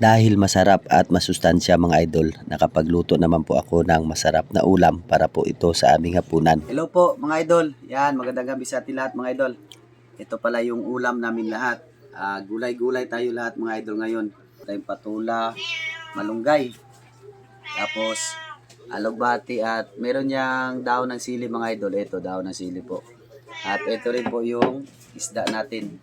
dahil masarap at masustansya mga idol, nakapagluto naman po ako ng masarap na ulam para po ito sa aming hapunan. Hello po mga idol. Yan, magandang gabi sa atin lahat mga idol. Ito pala yung ulam namin lahat. Ah, gulay-gulay tayo lahat mga idol ngayon. Tayong patula, malunggay. Tapos alugbati at meron niyang daon ng sili mga idol. Ito daon ng sili po. At ito rin po yung isda natin.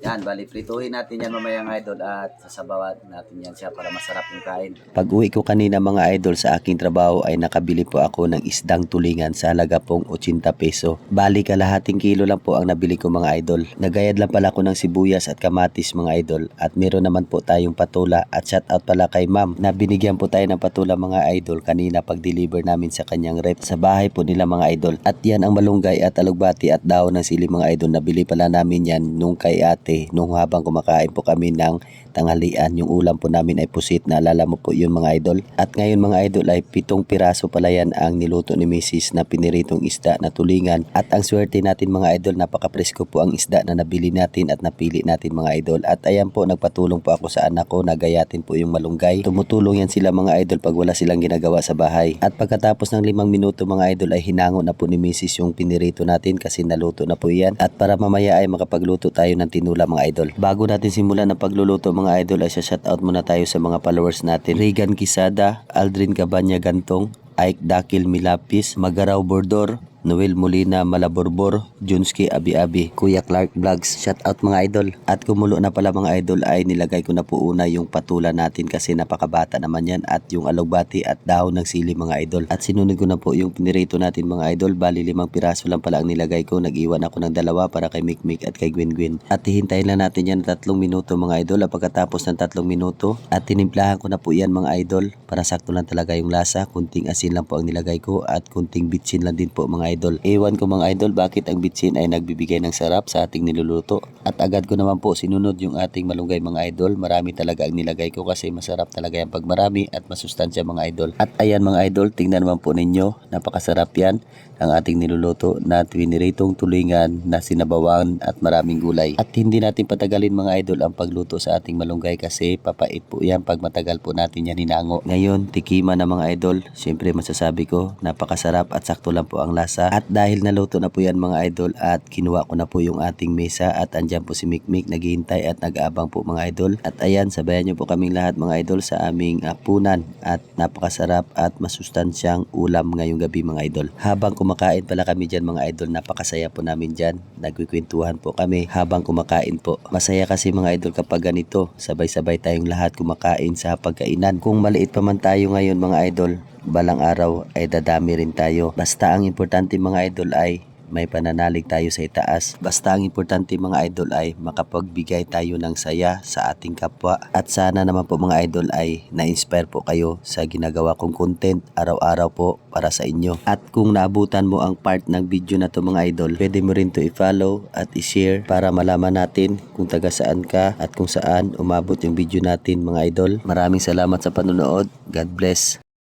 Yan, bali prituhin natin yan mamaya mga idol at sasabawan natin yan siya para masarap yung kain. Pag uwi ko kanina mga idol sa aking trabaho ay nakabili po ako ng isdang tulingan sa halaga pong 80 peso. Bali kalahating kilo lang po ang nabili ko mga idol. Nagayad lang pala ako ng sibuyas at kamatis mga idol at meron naman po tayong patula at shout out pala kay ma'am na binigyan po tayo ng patula mga idol kanina pag deliver namin sa kanyang rep sa bahay po nila mga idol. At yan ang malunggay at alugbati at daon ng sili mga idol. Nabili pala namin yan nung kay ate nung habang kumakain po kami ng tanghalian. Yung ulam po namin ay pusit. Naalala mo po yun mga idol. At ngayon mga idol ay pitong piraso pala yan ang niluto ni Mrs. na piniritong isda na tulingan. At ang swerte natin mga idol, napakapresko po ang isda na nabili natin at napili natin mga idol. At ayan po, nagpatulong po ako sa anak ko. Nagayatin po yung malunggay. Tumutulong yan sila mga idol pag wala silang ginagawa sa bahay. At pagkatapos ng limang minuto mga idol ay hinango na po ni Mrs. yung pinirito natin kasi naluto na po yan. At para mamaya ay makapagluto tayo ng tinula mga idol. Bago natin simulan ang pagluluto mga idol ay shoutout muna tayo sa mga followers natin. Regan Quisada, Aldrin Cabanya Gantong, Ike Dakil Milapis, Magaraw Bordor, Noel Molina Malaborbor, Junski Abi Abi, Kuya Clark Vlogs, shout out mga idol. At kumulo na pala mga idol ay nilagay ko na po una yung patula natin kasi napakabata naman yan at yung alugbati at dahon ng sili mga idol. At sinunod ko na po yung pinirito natin mga idol, bali limang piraso lang pala ang nilagay ko. Nag-iwan ako ng dalawa para kay Mikmik at kay Gwen Gwen. At hihintayin lang natin yan ng tatlong minuto mga idol. At pagkatapos ng tatlong minuto at tinimplahan ko na po yan mga idol para sakto lang talaga yung lasa. Kunting asin lang po ang nilagay ko at kunting bitsin lang din po mga idol. Ewan ko mga idol bakit ang bitsin ay nagbibigay ng sarap sa ating niluluto. At agad ko naman po sinunod yung ating malunggay mga idol. Marami talaga ang nilagay ko kasi masarap talaga yan pag marami at masustansya mga idol. At ayan mga idol, tingnan naman po ninyo. Napakasarap yan ang ating niluluto na twiniritong tulingan na sinabawan at maraming gulay. At hindi natin patagalin mga idol ang pagluto sa ating malunggay kasi papait po yan pag matagal po natin yan hinango. Ngayon, tikima na mga idol. Siyempre masasabi ko, napakasarap at sakto lang po ang lasa. At dahil naluto na po yan mga idol at kinuha ko na po yung ating mesa at andyan po si Mikmik naghihintay at nag-aabang po mga idol. At ayan, sabayan niyo po kaming lahat mga idol sa aming apunan at napakasarap at masustansyang ulam ngayong gabi mga idol. Habang kumakain pala kami dyan mga idol, napakasaya po namin dyan. Nagkikwentuhan po kami habang kumakain po. Masaya kasi mga idol kapag ganito, sabay-sabay tayong lahat kumakain sa pagkainan. Kung maliit pa man tayo ngayon mga idol, balang araw ay dadami rin tayo. Basta ang importante mga idol ay may pananalig tayo sa itaas. Basta ang importante mga idol ay makapagbigay tayo ng saya sa ating kapwa. At sana naman po mga idol ay na-inspire po kayo sa ginagawa kong content araw-araw po para sa inyo. At kung naabutan mo ang part ng video na to mga idol, pwede mo rin to i-follow at i-share para malaman natin kung taga saan ka at kung saan umabot yung video natin mga idol. Maraming salamat sa panonood. God bless.